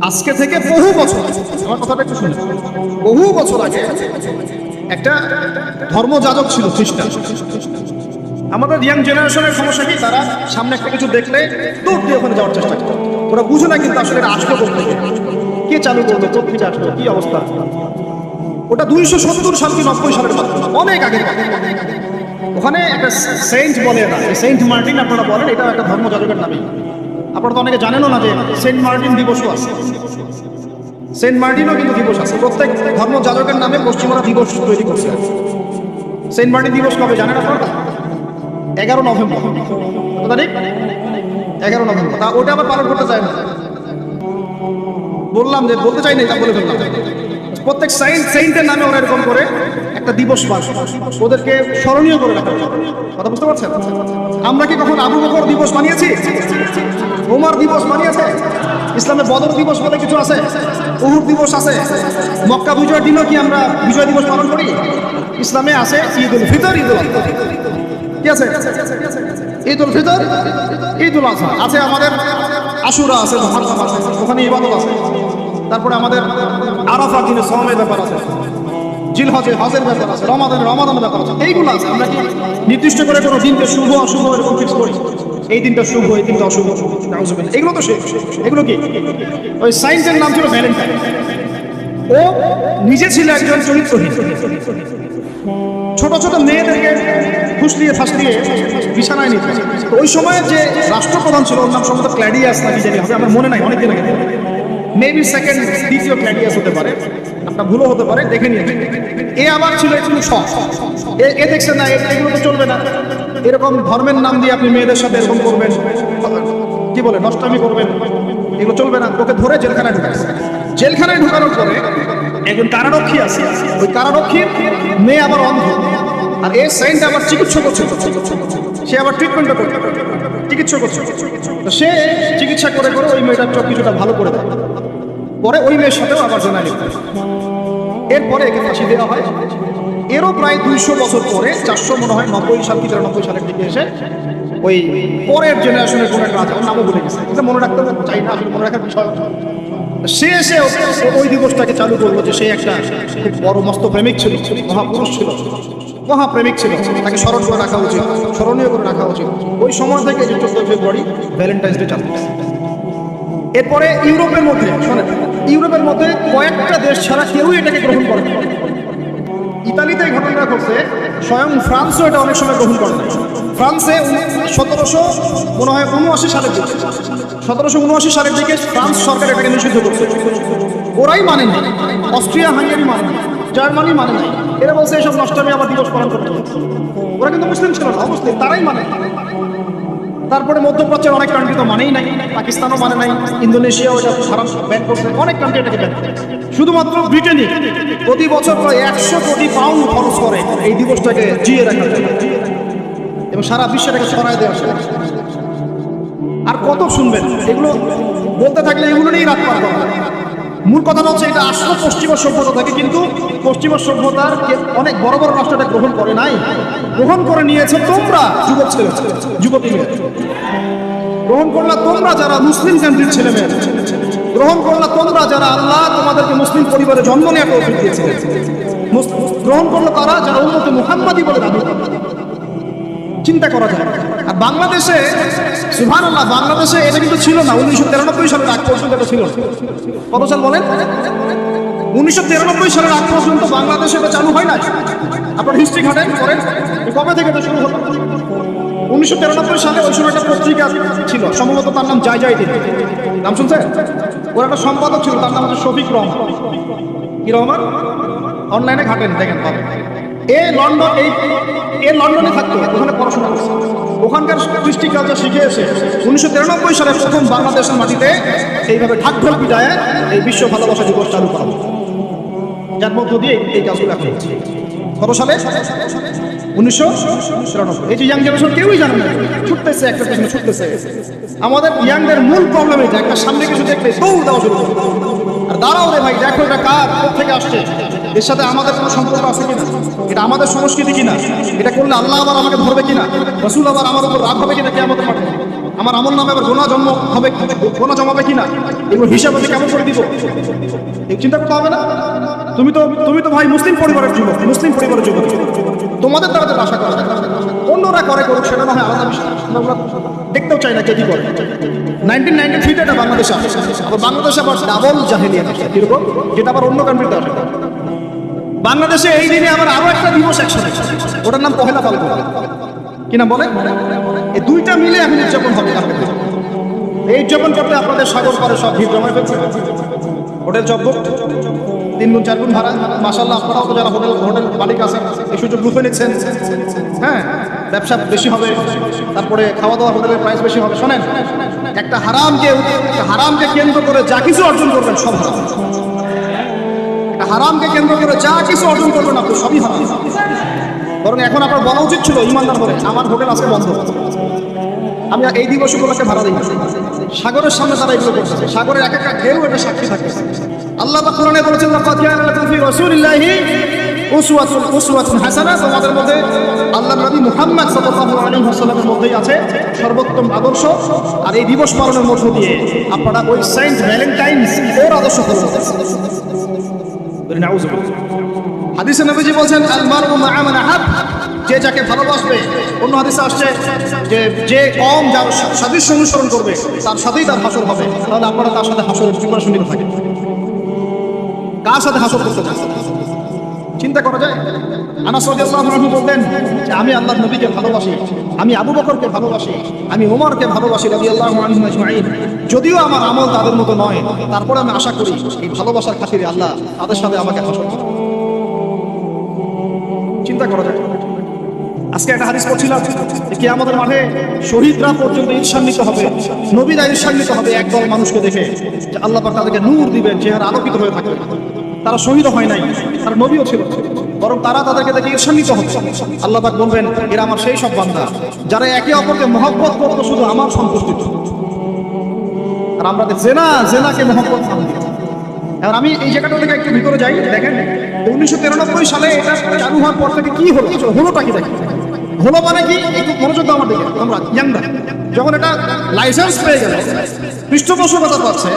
আজকে থেকে বহু বছর আমার কথাটা একটু শুনে বহু বছর আগে একটা ধর্মযাজক ছিল খ্রিস্টান। আমাদের ইয়াং জেনারেশনের সমস্যা কি? তারা সামনে একটা কিছু দেখলে দৌড় দিয়ে ওখানে যাওয়ার চেষ্টা করে ওরা বুঝে না কিন্তু আসলে আসলো করতে কে চালু করল কোথেকে আসলো? কি অবস্থা? ওটা দুইশো সত্তর সাল কি নব্বই সালের কথা? অনেক আগে ওখানে একটা সেন্ট বলে না সেন্ট মার্টিন আপনারা বলেন এটা একটা ধর্মযাজকের নামই আপনারা তো অনেকে জানেনও না যে সেন্ট মার্টিন দিবসও আছে। সেন্ট মার্টিনও কিন্তু দিবস আছে। প্রত্যেক ধর্মযাজকের নামে পশ্চিমরা দিবস তৈরি করছে। সেন্ট মার্টিন দিবস কবে জানেন আপনারা? এগারো নভেম্বর। এগারো নভেম্বর। তা ওটা আবার পালন করতে চায় না। বললাম যে বলতে চাই না বলে ফেললাম। প্রত্যেক সাইন্ট সেইন্টের নামে ওরা এরকম করে একটা দিবস পাস ওদেরকে স্মরণীয় করে রাখা। কথা বুঝতে পারছেন? আমরা কি কখন আবু বকর দিবস মানিয়েছি? ওমর দিবস মানিয়েছে? ইসলামে বদর দিবস বলে কিছু আছে? উহুদ দিবস আছে? মক্কা বিজয়ের দিনও কি আমরা বিজয় দিবস পালন করি? ইসলামে আছে ঈদ উল ফিতর ঈদ উল কি আছে? ঈদ উল ফিতর ঈদ উল আজহা। আছে আমাদের আশুরা, আছে ওখানে ইবাদত আছে। তারপরে আমাদের আরাফা দিনে সমের ব্যাপার আছে। নির্দিষ্ট করে কোনো দিনকে শুভ, অশুভ এরকম ফিক্স করি? এই দিনটা শুভ, এই দিনটা অশুভ এগুলো তো শেষ। এগুলো কি? ওই সাইন্সের নাম ছিল ও নিজে ছিল একজন চরিত্রহীন। ছোট ছোট মেয়েদেরকে ফুসলিয়ে ফাসলিয়ে বিছানায় নিতে ওই সময় যে রাষ্ট্রপ্রধান ছিল, ওর নাম সম্ভবত ক্ল্যাডিয়াস জানি হবে, আমার মনে নাই, অনেকদিন আগে। মেবি সেকেন্ড দ্বিতীয় ক্ল্যাডিয়াস হতে পারে। আপনার ভুলও হতে পারে, দেখে নিয়ে এ আবার ছিল একটু শখ এ এ দেখছে না এগুলো তো চলবে না। এরকম ধর্মের নাম দিয়ে আপনি মেয়েদের সাথে এরকম করবেন। কি বলে, নষ্টামি করবেন। এগুলো চলবে না। ওকে ধরে জেলখানায় ঢুকাইছে জেলখানায় ঢুকানোর পরে একজন কারারক্ষী আছে। ওই কারারক্ষীর মেয়ে আবার অন্ধ। আর এই সাইনটা আবার চিকিৎসা করছে সে আবার ট্রিটমেন্টও করছে চিকিৎসা করছে সে চিকিৎসা করে করে ওই মেয়েটার কিছুটা ভালো করে দেয়। পরে ওই মেয়ের সাথেও আবার জেনা লিপ্ত এরপরে একে ফাঁসি দেওয়া হয়। এরও প্রায় দুইশো বছর পরে, চারশো মনে হয় নব্বই সাল কি তিরানব্বই সালের দিকে এসে ওই পরের জেনারেশনের কোনো একটা রাজা, ওর নামও ভুলে গেছে। এটা মনে রাখতে চাই না মনে রাখার বিষয়। সে এসে ওই দিবসটাকে চালু করল যে সে একটা খুব বড় মস্ত প্রেমিক ছিল, মহাপুরুষ ছিল, মহাপ্রেমিক ছিল। তাকে স্মরণ করে রাখা উচিত, স্মরণীয় করে রাখা উচিত। ওই সময় থেকে যে চোদ্দ ফেব্রুয়ারি ভ্যালেন্টাইন্স ডে চালু এরপরে ইউরোপের মধ্যে ইউরোপের মধ্যে কয়েকটা দেশ ছাড়া কেউই এটাকে গ্রহণ করে ইতালিতে এই ঘটনাটা ঘটছে। স্বয়ং ফ্রান্সও এটা অনেক সময় গ্রহণ করে ফ্রান্সে সতেরোশো মনে হয় উনআশি সালের দিকে, সতেরোশো উনআশি সালের দিকে ফ্রান্স সরকার এটাকে নিষিদ্ধ করছে। ওরাই মানে না। অস্ট্রিয়া, হাঙ্গেরি মানে না। জার্মানি মানে না। এরা বলছে এসব নষ্টামে আবার দিবস পালন করতে ওরা কিন্তু মুসলিম ছিল না অবশ্যই তারাই মানে তারপরে মধ্যপ্রাচ্যের অনেক কান্ট্রি তো মানেই নাই, পাকিস্তানও মানে নাই, ইন্দোনেশিয়াও এটা ভারত ব্যান করছে অনেক কান্ট্রি এটাকে ব্যান শুধুমাত্র ব্রিটেনই প্রতি বছর প্রায় একশো কোটি পাউন্ড খরচ করে এই দিবসটাকে জিয়ে রাখার জন্য এবং সারা বিশ্বটাকে ছড়ায় দেওয়া। আর কত শুনবেন, এগুলো বলতে থাকলে এগুলো নিয়েই রাখতে পার করা যায়। মূল কথাটা হচ্ছে এটা আসলো পশ্চিমা সভ্যতা থেকে কিন্তু পশ্চিমা সভ্যতার অনেক বড় বড় রাষ্ট্র এটা গ্রহণ করে নাই। গ্রহণ করে নিয়েছে তোমরা, যুবক ছেলে, যুবতী মেয়ে। গ্রহণ করলা তোমরা যারা মুসলিম কান্ট্রির ছেলে মেয়ে। গ্রহণ করলা তোমরা যারা আল্লাহ তোমাদেরকে মুসলিম পরিবারে জন্ম দিয়েছিলেন। মুস- গ্রহণ করল তারা যারা উন্নত মুহাম্মাদি বলে দাবি। চিন্তা করা যায়। আর বাংলাদেশে সুভান আল্লাহ বাংলাদেশে এটা কিন্তু ছিল না। উনিশশো তিরানব্বই সালের আগ পর্যন্ত এটা ছিল। কত সাল বলেন? উনিশশো তিরানব্বই সালের আগ পর্যন্ত বাংলাদেশে এটা চালু হয় না আপনার হিস্ট্রি ঘাটেন করেন কবে থেকে এটা শুরু হলো? উনিশশো তিরানব্বই সালে ওই সময় একটা পত্রিকা ছিল, সম্ভবত তার নাম জয় জয় দিন। নাম শুনছেন? ওর একটা সম্পাদক ছিল, তার নাম হচ্ছে শফিক রহমান। কি রহমান? অনলাইনে ঘাটেন, দেখেন পাবেন এ লন্ডন, এই, এ লন্ডনে থাকতো, ওখানে পড়াশোনা করছে। ওখানকার কৃষ্টি কালচার শিখে এসে উনিশশো তিরানব্বই সালে প্রথম বাংলাদেশের মাটিতে এইভাবে ঢাকঢোল পিটায় এই বিশ্ব ভালোবাসা দিবস চালু করা যার মধ্য দিয়ে এই কাজগুলো এখন হচ্ছে। কত সালে? উনিশশো তিরানব্বই। এই যে ইয়াং জেনারেশন কেউই জানে না। ছুটতেছে, একটা পেছনে ছুটতেছে। আমাদের ইয়াংদের মূল প্রবলেম এটা একটা সামনে কিছু দেখলে দৌড় দেওয়া শুরু। আর দাঁড়াও রে ভাই, দেখো এটা কার থেকে আসছে? এর সাথে আমাদের কোনো সম্পর্ক আছে কিনা? এটা আমাদের সংস্কৃতি কিনা? এটা করলে আল্লাহ আবার আমাকে ধরবে কিনা? রসুল আবার আমার উপর রাগ হবে কিনা কে আমাদের মাঠে? আমার আমল নামে আবার গোনা জন্ম হবে, গোনা জমাবে কিনা? এগুলো হিসাব আমি কেমন করে দিব? চিন্তা করতে হবে না? তুমি তো তুমি তো ভাই মুসলিম পরিবারের যুবক, মুসলিম পরিবারের যুবক। তোমাদের দ্বারা তো আশা করা অন্যরা করে করুক, সেটা না হয় আলাদা বিষয়। আমরা দেখতেও চাই না কে কি করে। নাইনটিন নাইনটি থ্রিতে এটা বাংলাদেশে আসে। আবার বাংলাদেশে আবার ডাবল জাহেলিয়াত আসে। যেটা আবার অন্য কান্ট্রিতে আসে। বাংলাদেশে এই দিনে আমার আরও একটা দিবস একসাথে। ওটার নাম পহেলা ফাল্গুন কি বলে? এই দুইটা মিলে এখন উদযাপন হবে এই উদযাপন করতে আপনাদের সাগর করে সব ভিড় জমা ফেলছে। হোটেল চব্য তিন গুণ, চার গুণ ভাড়া। মাসাল্লাহ আপনারাও তো যারা হোটেল হোটেল মালিক আছেন, এই সুযোগ লুফে নিচ্ছেন। হ্যাঁ ব্যবসা বেশি হবে, তারপরে খাওয়া দাওয়া হোটেলের প্রাইস বেশি হবে। শোনেন, একটা হারামকে হারামকে কেন্দ্র করে যা কিছু অর্জন করবেন, সব হারাম হারামকে কেন্দ্র করে যা কিছু অর্জন করবেন আপনি সবই হারাম। বরং এখন আপনার বলা উচিত ছিল, ইমানদার করে আমার হোটেল আজকে বন্ধ। আমি এই দিবস উপলক্ষে ভাড়া দিই। সাগরের সামনে তারা এগুলো করতেছে সাগরের এক একটা ঢেউ এটা সাক্ষী থাকতেছে আল্লাহ পাক কোরআনে বলেছেন রাসূলিল্লাহি উসওয়াতুন উসওয়াতুন হাসানা তোমাদের মধ্যে আল্লাহ নবী মুহাম্মদ সাল্লাল্লাহু আলাইহি ওয়াসাল্লামের মধ্যেই আছে সর্বোত্তম আদর্শ। আর এই দিবস পালনের মধ্য দিয়ে আপনারা ওই সেন্ট ভ্যালেন্টাইন্স ওর আদর্শ নাউজুবিল্লাহ হাদিসে নবীজি বলছেন, আল মারউ মা'a মান আহাব যে যাকে ভালোবাসবে, অন্য হাদিসে আসছে যে যে কম যার সাদৃশ্য অনুসরণ করবে, তার সাথেই তার হাসর হবে। তাহলে আপনারা তার সাথে হাসরের প্রিপারেশন নিতে কার সাথে হাসর করতে চান? চিন্তা করা যায়। আনাস বলতেন যে, আমি আল্লাহর নবীকে ভালোবাসি। আমি আবু বকরকে ভালোবাসি, আমি ওমরকে ভালোবাসি আনহু আজমাইন। যদিও আমার আমল তাদের মতো নয়, তারপরে আমি আশা করি এই ভালোবাসার খাতিরে আল্লাহ তাদের সাথে আমাকে হাসর চিন্তা করা যায় আজকে একটা হাদিস পড়ছিলাম কি আমাদের মাঠে শহীদরা পর্যন্ত ঈর্ষান্বিত হবে, নবীরা ঈর্ষান্বিত হবে একদল মানুষকে দেখে, যে আল্লাহ তাদেরকে নূর দিবেন চেহারা আলোকিত হয়ে থাকবে। তারা শহীদ হয় নাই, তারা নবীও ছিল। বরং তারা তাদেরকে দেখে ঈর্ষান্বিত হবে। আল্লাহ পাক বলবেন, এরা আমার সেই সব বান্দা, যারা একে অপরকে মহব্বত করতো শুধু আমার সন্তুষ্টি আর আমরা জেনা, জেনাকে মহব্বত এখন আমি এই জায়গাটা থেকে একটু ভিতরে যাই, দেখেন, উনিশশো তিরানব্বই সালে এটা চালু হওয়ার পর থেকে কি হলো? হলোটা কি দেখেন? হলো মানে কি? একটু মনোযোগ আমার দিকে তোমরা ইয়াংরা যখন এটা লাইসেন্স পেয়ে গেল, পৃষ্ঠপোষকতা পাচ্ছে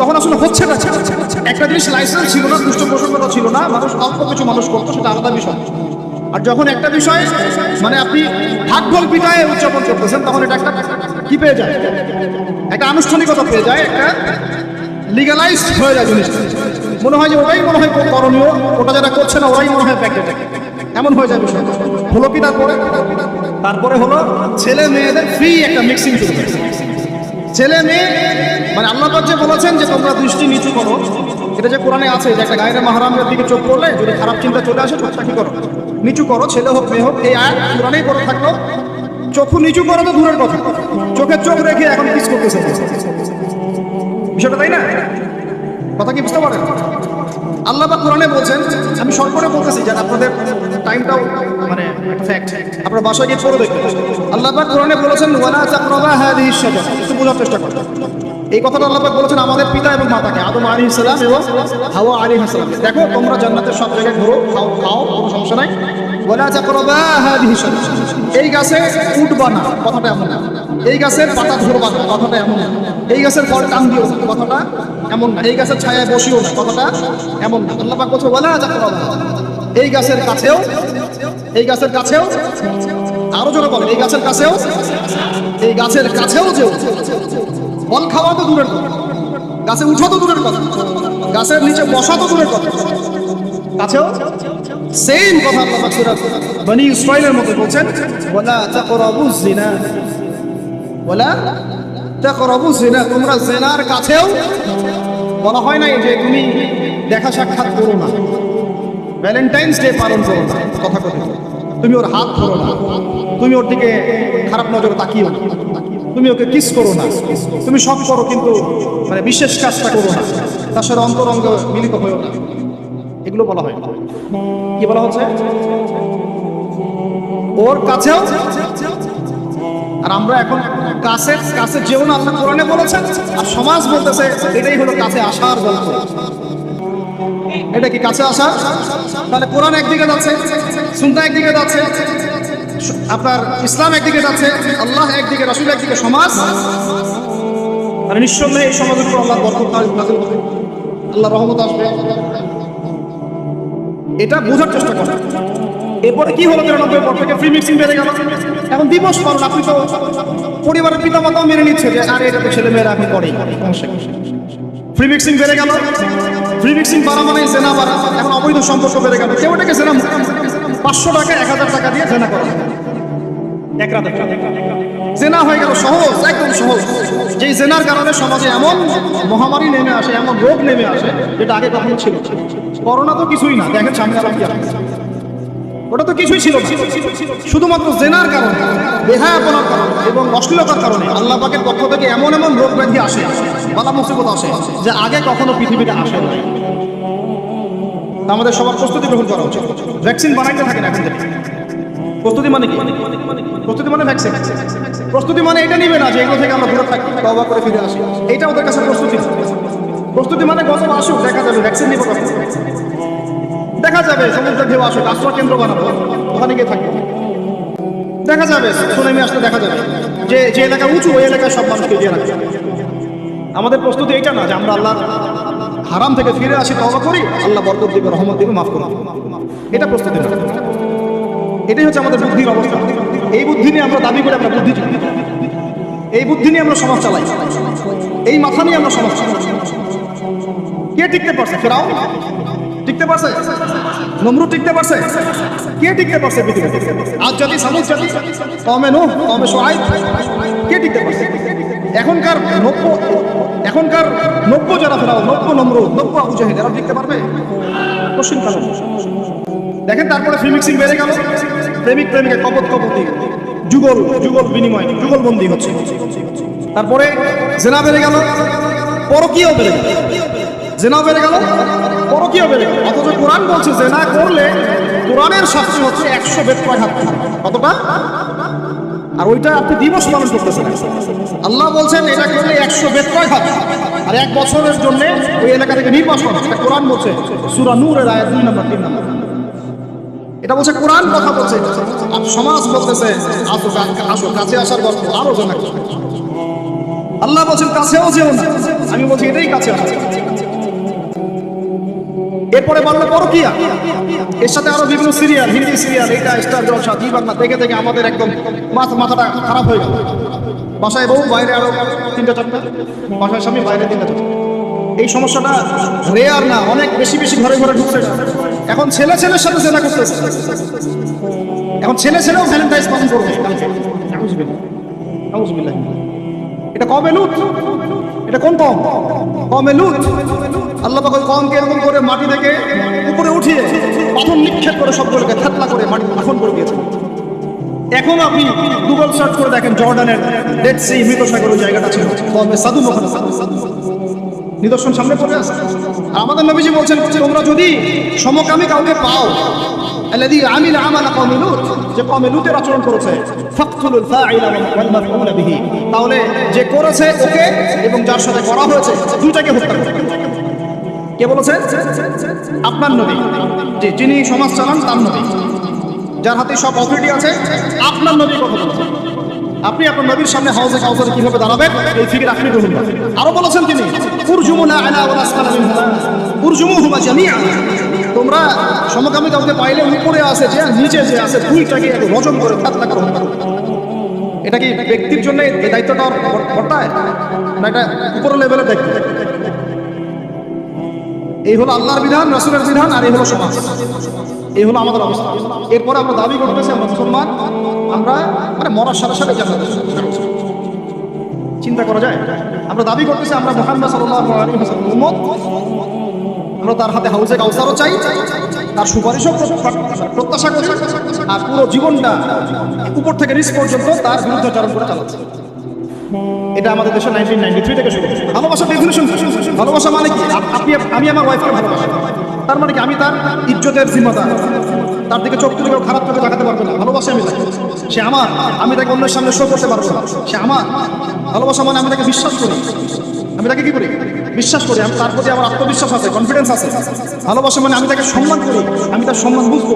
তখন আসলে হচ্ছে না। একটা জিনিস লাইসেন্স ছিল না পৃষ্ঠপোষকতা ছিল না, মানুষ অল্প কিছু মানুষ করতো, সেটা আলাদা বিষয়। আর যখন একটা বিষয় মানে আপনি ঢোল পিটায় উদযাপন করতেছেন, তখন এটা একটা কি পেয়ে যায়? একটা আনুষ্ঠানিকতা পেয়ে যায়, একটা লিগালাইজ হয়ে যায় জিনিসটা। মনে হয় যে ওটাই মনে হয় করণীয়, ওটা যারা করছে না, ওরাই মনে হয় প্যাকেট এমন হয়ে যায় বিষয়টা। হলো কি তারপরে? তারপরে হলো ছেলে মেয়েদের ফ্রি একটা মিক্সিং শুরু হয়েছে। ছেলে মেয়ে মানে আল্লাহ যে বলেছেন যে তোমরা দৃষ্টি নিচু করো, এটা যে কোরআনে আছে যে একটা গায়ের মাহারামের দিকে চোখ করলে যদি খারাপ চিন্তা চলে আসে, চোখটা কি করো? নিচু করো, ছেলে হোক, মেয়ে হোক, এই আয়াত কোরআনেই করে থাকল। চোখু নিচু করো তো দূরের কথা। চোখের চোখ রেখে এখন কিস করতেছে। বিষয়টা তাই না? কথা কি বুঝতে পারেন? আল্লাহ বা কোরআনে বলছেন, আমি সরকারে বলতেছি যেন আপনাদের টাইমটাও মানে ফ্যাক্ট আপনার বাসায় গিয়ে পড়ে দেখবেন আল্লাহ পাক কোরআনে বলেছেন, ওয়ালা তাকরাবা হাদিহি শাজারা। বোঝার চেষ্টা করুন এই কথাটা আল্লাহ বলেছেন আমাদের পিতা এবং মাতাকে, আদম আলাইহিস সালাম এবং হাওয়া আলাইহিস সালাম। দেখো, তোমরা জান্নাতের সব জায়গায় ঘুরো, খাও খাও, কোনো সমস্যা নাই। এই গাছে উঠবা না কথাটা এমন না। এই গাছের পাতা ধরবা না কথাটা এমন না। এই গাছের ফল টান দিও কথাটা এমন না। এই গাছের ছায়ায় বসিও না, কথাটা এমন না। আল্লাহ পাক বলছে তাকরাবা। এই গাছের কাছেও, এই গাছের কাছেও, আরও জোরে বলেন, এই গাছের কাছেও এই গাছের কাছেও যেও। ফল খাওয়া তো দূরের কথা। গাছে উঠা তো দূরের কথা। গাছের নিচে বসা তো দূরের কথা। কাছেও? সেম কথা বনি ইসরাইলের মধ্যে বলছেন, ওয়ালা তাকরাবুজ জিনা ওয়ালা তাকরাবুজ জিনা তোমরা জিনার কাছেও? বলা হয় নাই যে তুমি দেখা সাক্ষাৎ করো না। ভ্যালেন্টাইন্স ডে পালন করো না। কথা কথা তুমি ওর হাত ধরো না। তুমি ওর দিকে খারাপ নজরে তাকিও না। তুমি ওকে কিস করো না। তুমি সব করো কিন্তু মানে বিশেষ কাজটা করো না। তার সাথে অন্তরঙ্গ মিলিত হয়েও না। এগুলো বলা হয়। কি বলা হচ্ছে? ওর কাছেও। আর আমরা এখন কাছে কাছে যেও না, আল্লাহ কোরআনে বলেছেন। আর সমাজ বলতেছে, এটাই হলো কাছে আসার গল্প। এটা কি কাছে আসা? তাহলে কোরআন একদিকে যাচ্ছে সুন্না একদিকে যাচ্ছে, আপনার ইসলাম একদিকে যাচ্ছে, আল্লাহ একদিকে, রাসুল একদিকে, সমাজ। আর নিঃসন্দেহে এই সমাজের উপর আল্লাহ বরকত আল্লাহ রহমত আসবে। এটা বোঝার চেষ্টা করো। এরপরে কি হলো তিরানব্বই পর থেকে? ফ্রি মিক্সিং বেড়ে গেল। এখন দিবস পালন, আপনি তো পরিবারের পিতা মাতাও মেনে নিচ্ছে যে, আরে এটা ছেলে মেয়েরা এখন করে ফ্রি মিক্সিং বেড়ে গেল। ফ্রি মিক্সিং বাড়া মানে জেনা বাড়া। এখন অবৈধ সম্পর্ক বেড়ে গেল। কেউ এটাকে জেনা পাঁচশো টাকা, এক হাজার টাকা দিয়ে জেনা করা। এক জেনা হয়ে গেল সহজ, একদম সহজ। যেই জেনার কারণে সমাজে এমন মহামারী নেমে আসে, এমন রোগ নেমে আসে, যেটা আগে কখনো ছিল করোনা তো কিছুই না, দেখেন সামনে আসছে। ওটা তো কিছুই ছিল শুধুমাত্র জেনার কারণে, বেহায়াপনার কারণে এবং অশ্লীলতার কারণে আল্লাহ পাকের পক্ষ থেকে এমন এমন রোগ ব্যাধি আসে। বালা মুসিবত আসে। যে আগে কখনো পৃথিবীতে আসে না আমাদের সবার প্রস্তুতি গ্রহণ করা উচিত। ভ্যাকসিন বানাইতে থাকেন এখন প্রস্তুতি মানে কি? প্রস্তুতি মানে ভ্যাকসিন। প্রস্তুতি মানে এটা নিবে না যে এগুলো থেকে আমরা দূরে থাকি। তবা করে ফিরে আসি। এটা ওদের কাছে প্রস্তুতি। প্রস্তুতি মানে গজব আসুক দেখা যাবে ভ্যাকসিন নিব দেখা যাবে সমুদ্রের ঢেউ আসুক আশ্রয় কেন্দ্র বানাবো। ওখানে গিয়ে থাকব। দেখা যাবে সুনামি আসলে দেখা যাবে। যে যে এলাকা উঁচু ওই এলাকায় সব মানুষকে দিয়ে রাখবে। আমাদের প্রস্তুতি এটা না যে আমরা আল্লাহ হারাম থেকে ফিরে আসি তবা করি, আল্লাহ বরকত দিবে, রহমত দিবে, মাফ করবে এটা প্রস্তুতি না। এটাই হচ্ছে আমাদের বুদ্ধির অবস্থা। এই বুদ্ধি নিয়ে আমরা দাবি করি আমরা বুদ্ধি এই বুদ্ধি নিয়ে আমরা সমাজ চালাই। এই মাথা নিয়ে আমরা সমাজ চালাই। কে টিকতে পারছে? ফেরাও? টিকতে পারছে? নমরু টিকতে পারছে? কে টিকতে পারছে পৃথিবীতে? আজ জাতি, সামুদ জাতি কমে নো কমে সোয়াই কে টিকতে পারছে? এখনকার নব্য এখনকার নব্য যারা ফেরাও নব্য নম্র, নব্য আবু জাহিদ, এরা টিকতে পারবে? দেখেন তারপরে ফ্রি মিক্সিং বেড়ে গেল। প্রেমিক প্রেমিকা, কপত কপতি, যুগল যুগল বিনিময় যুগলবন্দি হচ্ছে। তারপরে জেনা বেড়ে গেল, পরকীয় বেড়ে গেল। জেনাও বেড়ে গেল, পরকীয় বেড়ে গেল। অথচ কোরআন বলছে, জেনা করলে কোরআনের শাস্তি হচ্ছে একশো বেত্রয় হাত? কতটা? আর ওইটা আপনি দিবস পালন করতেছেন। আল্লাহ বলছেন, এটা করলে একশো বেত্রয় হবে। আর এক বছরের জন্য ওই এলাকা থেকে নির্বাসন এটা কোরআন বলছে, সুরা নূরের আয়াত দুই নম্বর, তিন নম্বর। এটা বলছে, কোরআন কথা বলছে। সমাজ বলতেছে, আসো আসো, কাছে আসার গল্প, আরও জানা আল্লাহ বলছেন, কাছেও যেও না। আমি বলছি, এটাই কাছে আসা। এরপরে বলল, পরকিয়া। এর সাথে আরও বিভিন্ন সিরিয়াল, হিন্দি সিরিয়াল এটা স্টার জলসা, জি বাংলা, দেখে দেখে আমাদের একদম মাথা, মাথাটা খারাপ হয়ে গেল। বাসায় বউ, বাইরে আরও তিনটা চারটা, বাসায় স্বামী, বাইরে তিনটা চারটা। এই সমস্যাটা রেয়ার না, অনেক বেশি বেশি ঘরে ঘরে ঢুকছে। এখন ছেলে ছেলের সাথে জেনা করতেছে, এখন ছেলে ছেলেও ভ্যালেন্টাইন্স পালন করবে। এটা কবে লুট? এটা কোন কম? কমে লুট। আল্লাহ পাক ওই কমকে এরকম করে মাটি থেকে উপরে উঠিয়ে পাথর নিক্ষেপ করে সবগুলোকে থাতলা করে মাটি দাফন করে দিয়েছে এখন আপনি গুগল সার্চ করে দেখেন জর্ডানের ডেড সি মৃত সাগর ওই জায়গাটা ছিল। কমে সাধু ওখানে নিদর্শন সামনে পড়ে আর আমাদের নবীজি বলছেন তোমরা যদি সমকামী কাউকে পাও, আল্লাযী আমিলা আমালা কওমি লূত যে কওমে লূতের আচরণ করেছে, ফাকতুলুল ফাইলা ওয়াল তাহলে যে করেছে ওকে এবং যার সাথে করা হয়েছে, দুইটাকে হত্যা করতে কে বলেছেন আপনার নবী। যে যিনি সমাজ চালান, তার নবী। যার হাতে সব অথরিটি আছে, আপনার নবী কথা বলছেন আপনি আপনার নবীর সামনে হাউজে কাউসারে কীভাবে দাঁড়াবেন, এই ফিকির আপনি গ্রহণ করেন। আরও বলেছেন তিনি, উরজুমুনা আলা ওয়া আসফালা উরজুমুহুমা জামিআ। তোমরা সমকামী কাউকে পাইলে উপরে আছে যে, নিচে যে আছে দুইটাকে রজন করে হত্যা করে হত্যা করো। এটা কি ব্যক্তির জন্য এই দায়িত্বটা বর্তায়? না, এটা উপরের লেভেলের দায়িত্ব এই হলো আল্লাহর বিধান, রসুলের বিধান আর এই হলো সমাজ। এই হলো আমাদের অবস্থা। এরপরে আমরা দাবি করতেছি মুসলমান, আমরা মানে মরার সাথে সাথে যাব। চিন্তা করা যায়? আমরা দাবি করতেছি, আমরা মোহাম্মদ উম্মত। আমরা তার হাতে হাউজে কাউসারও চাই, তার সুপারিশও প্রত্যাশা- করি আর পুরো জীবনটা উপর থেকে নিচ পর্যন্ত তার বিরুদ্ধাচরণ করে চালাচ্ছে। এটা আমাদের দেশে নাইনটিন নাইনটি থ্রি থেকে শুরু। ভালোবাসা ডেফিনেশন ভালোবাসা মানে কি? আপনি আমি আমার ওয়াইফকে ভালোবাসি। তার মানে কি? আমি তার ইজ্জতের জিম্মাদার। তার দিকে চোখ তুলে খারাপ চোখে তাকাতে পারবে না। ভালোবাসা আমি তাকে। সে আমার। আমি তাকে অন্যের সামনে শো করতে পারব না। সে আমার। ভালোবাসা মানে আমি তাকে বিশ্বাস করি। আমি তাকে কি করি? বিশ্বাস করি। আমি তার প্রতি আমার আত্মবিশ্বাস আছে কনফিডেন্স আছে। ভালোবাসা মানে আমি তাকে সম্মান করি। আমি তার সম্মান বুঝব।